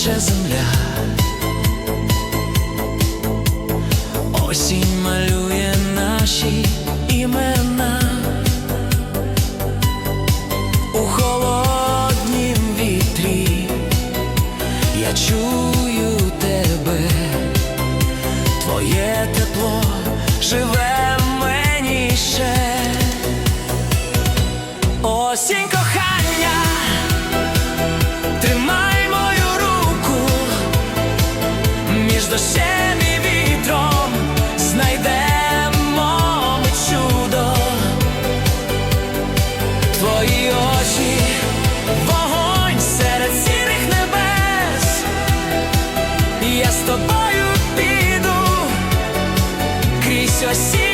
плаче земля. Осінь малює наші імена у холоднім вітрі. Я чую тебе, твоє тепло живе ще. Осінь кохання, дощем і вітром знайдемо ми чудо. Твої очі, вогонь серед сірих небес. Я з тобою піду крізь осінь.